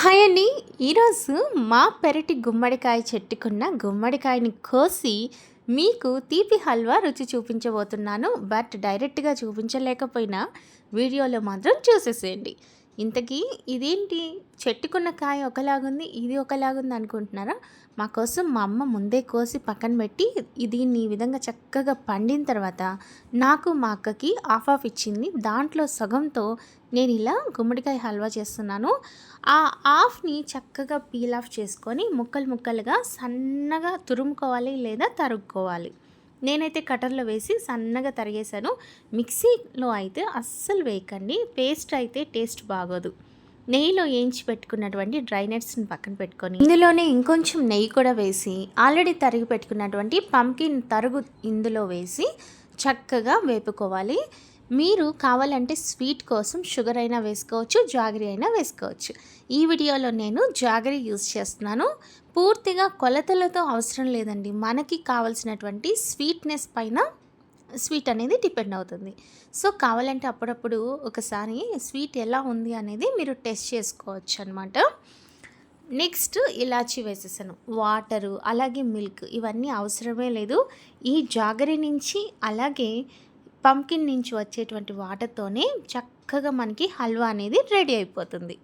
Hi అండి. ఈరోజు మా పెరటి గుమ్మడికాయ చెట్టుకున్న గుమ్మడికాయని కోసి మీకు తీపి హల్వా రుచి చూపించబోతున్నాను. బట్ డైరెక్ట్గా చూపించలేకపోయినా వీడియోలో మాత్రం చూసేసేయండి. ఇంతకీ ఇదేంటి? చెట్టుకున్న కాయ ఒకలాగుంది ఇది ఒకలాగుంది అనుకుంటున్నారా? మా కోసం మా అమ్మ ముందే కోసి పక్కన పెట్టి దీన్ని ఈ విధంగా చక్కగా పండిన తర్వాత నాకు మా అక్కకి ఆఫ్ ఆఫ్ ఇచ్చింది. దాంట్లో సగంతో నేను ఇలా గుమ్మడికాయ హల్వా చేస్తున్నాను. ఆ ఆఫ్ని చక్కగా పీల్ ఆఫ్ చేసుకొని ముక్కలు ముక్కలుగా సన్నగా తురుముకోవాలి లేదా తరుక్కోవాలి. నేనైతే కటర్లో వేసి సన్నగా తరిగేశాను. మిక్సీలో అయితే అస్సలు వేయకండి. పేస్ట్ అయితే టేస్ట్ బాగోదు. నెయ్యిలో వేయించి పెట్టుకున్నటువంటి డ్రై నట్స్ని పక్కన పెట్టుకొని ఇందులోనే ఇంకొంచెం నెయ్యి కూడా వేసి ఆల్రెడీ తరిగి పెట్టుకున్నటువంటి పంకిన్ తరుగు ఇందులో వేసి చక్కగా వేపుకోవాలి. మీరు కావాలంటే స్వీట్ కోసం షుగర్ అయినా వేసుకోవచ్చు జాగరీ అయినా వేసుకోవచ్చు. ఈ వీడియోలో నేను జాగరీ యూజ్ చేస్తున్నాను. పూర్తిగా కొలతలతో అవసరం లేదండి. మనకి కావాల్సినటువంటి స్వీట్నెస్ పైన స్వీట్ అనేది డిపెండ్ అవుతుంది. సో కావాలంటే అప్పుడప్పుడు ఒకసారి స్వీట్ ఎలా ఉంది అనేది మీరు టెస్ట్ చేసుకోవచ్చు అనమాట నెక్స్ట్ ఇలాచి వేసేసాను. వాటరు అలాగే మిల్క్ ఇవన్నీ అవసరమే లేదు. ఈ జాగరీ నుంచి అలాగే పంకిన్ నుంచి వచ్చేటువంటి వాటర్తోనే చక్కగా మనకి హల్వా అనేది రెడీ అయిపోతుంది.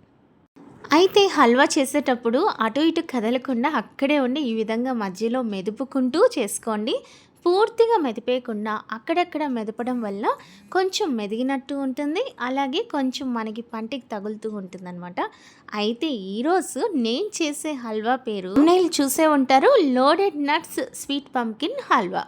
అయితే హల్వా చేసేటప్పుడు అటు ఇటు కదలకుండా అక్కడే ఉండి ఈ విధంగా మధ్యలో మెదుపుకుంటూ చేసుకోండి. పూర్తిగా మెదిపేయకుండా అక్కడక్కడ మెదపడం వల్ల కొంచెం మెదిగినట్టు ఉంటుంది. అలాగే కొంచెం మనకి పంటికి తగులుతూ ఉంటుంది అనమాట అయితే ఈరోజు నేను చేసే హల్వా పేరు నేను చూసే ఉంటారు loaded nuts sweet pumpkin halwa.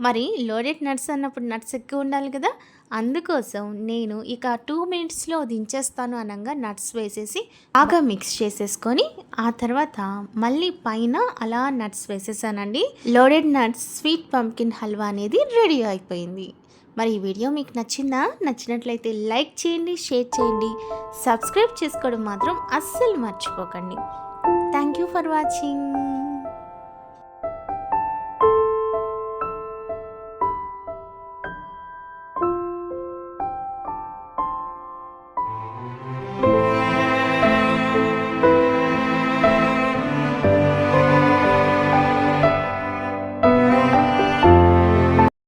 మరి లోడెడ్ నట్స్ అన్నప్పుడు నట్స్ ఎక్కువ ఉండాలి కదా? అందుకోసం నేను ఇక టూ మినిట్స్లో దించేస్తాను అనగా నట్స్ వేసేసి బాగా మిక్స్ చేసేసుకొని ఆ తర్వాత మళ్ళీ పైన అలా nuts వేసేసానండి. Loaded nuts sweet pumpkin halwa అనేది రెడీ అయిపోయింది. మరి ఈ వీడియో మీకు నచ్చిందా? నచ్చినట్లయితే లైక్ చేయండి షేర్ చేయండి సబ్స్క్రైబ్ చేసుకోవడం మాత్రం అస్సలు మర్చిపోకండి. Thank you for watching.